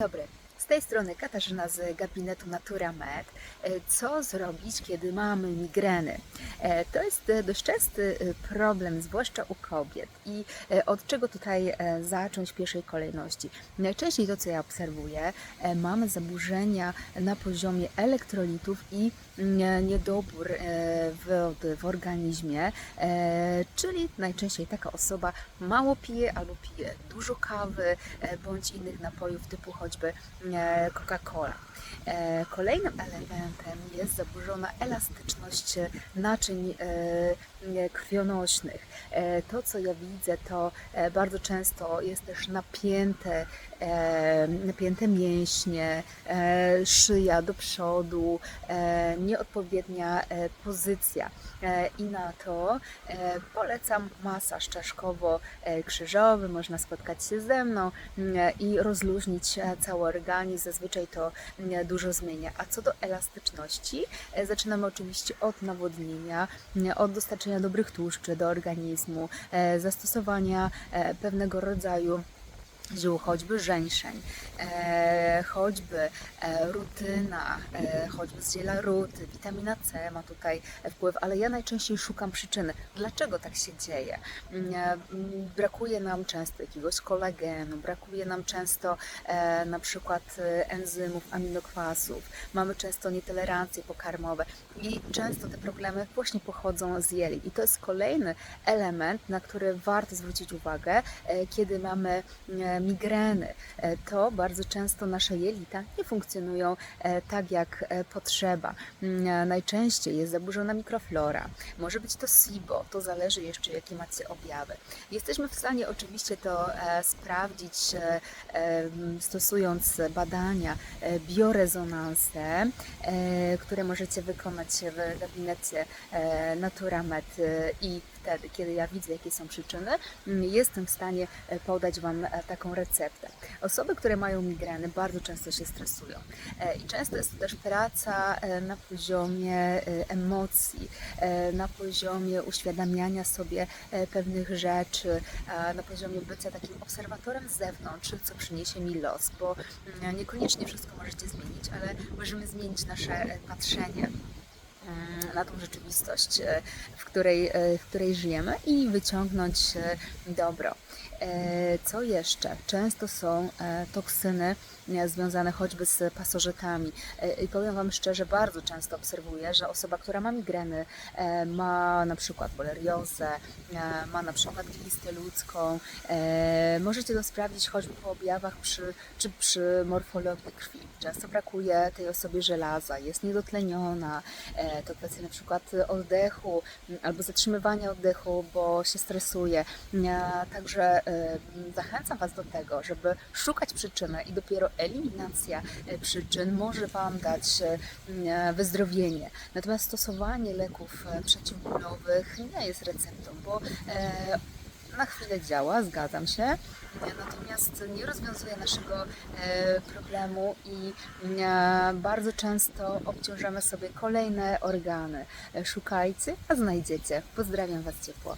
Dobre. Z tej strony Katarzyna z gabinetu Natura Med. E, Co zrobić, kiedy mamy migreny? E, To jest e, dość częsty problem, zwłaszcza u kobiet. I od czego tutaj zacząć w pierwszej kolejności? Najczęściej to, co ja obserwuję, mamy zaburzenia na poziomie elektrolitów i mm, niedobór wody w organizmie, czyli najczęściej taka osoba mało pije albo pije dużo kawy bądź innych napojów typu choćby Coca-Cola. E, Kolejnym elementem jest zaburzona elastyczność e, naczyń e, e, krwionośnych. E, To, co ja widzę, to e, bardzo często jest też napięte, e, napięte mięśnie, e, szyja do przodu, e, nieodpowiednia e, pozycja. E, I na to e, polecam masaż czaszkowo-krzyżowy. Można spotkać się ze mną i rozluźnić e, cały organizm. Zazwyczaj to mm, dużo zmienia. A co do elastyczności, e, zaczynamy oczywiście od nawodnienia, mm, od dostarczenia dobrych tłuszczy do organizmu, e, zastosowania e, pewnego rodzaju ziół, choćby żeńszeń, choćby e, rutyna, e, choćby z ziela ruty, witamina C ma tutaj wpływ, ale ja najczęściej szukam przyczyny, dlaczego tak się dzieje. Mm, e, mm, Brakuje nam często jakiegoś kolagenu, brakuje nam często na przykład enzymów, aminokwasów, mamy często nietolerancje pokarmowe i często te problemy właśnie pochodzą z jeli. I to jest kolejny element, na który warto zwrócić uwagę, kiedy mamy migreny. To bardzo często nasze jelita nie funkcjonują e, tak, jak e, potrzeba. Mm, e, Najczęściej jest zaburzona mikroflora. Może być to SIBO, to zależy jeszcze, jakie macie objawy. Jesteśmy w stanie oczywiście to sprawdzić, stosując badania biorezonanse, które możecie wykonać w gabinecie Naturamed e, i wtedy, kiedy ja widzę, jakie są przyczyny, m, jestem w stanie podać Wam taką receptę. Osoby, które mają migreny, bardzo często się stresują E, i często jest to też praca e, na poziomie e, emocji, na poziomie uświadamiania sobie pewnych rzeczy, na poziomie bycia takim obserwatorem z zewnątrz, co przyniesie mi los, bo mm, niekoniecznie wszystko możecie zmienić, ale możemy zmienić nasze patrzenie mm, na tą rzeczywistość, w której, w której żyjemy i wyciągnąć dobro. E, Co jeszcze? Często są e, toksyny e, związane choćby z pasożytami. I powiem Wam szczerze, bardzo często obserwuję, że osoba, która ma migreny, ma na przykład boleriozę, ma na przykład glistę ludzką. Możecie to sprawdzić choćby po objawach przy, czy przy morfologii krwi. Często brakuje tej osobie żelaza, jest niedotleniona, to kwestia na przykład oddechu albo zatrzymywania oddechu, bo się stresuje. Także zachęcam Was do tego, żeby szukać przyczyny i dopiero eliminacja e, przyczyn może Wam dać e, wyzdrowienie. Natomiast stosowanie leków e, przeciwbólowych nie jest receptą, bo e, na chwilę działa, zgadzam się, e, natomiast nie rozwiązuje naszego e, problemu i e, bardzo często obciążamy sobie kolejne organy. E, Szukajcie, a znajdziecie. Pozdrawiam Was ciepło.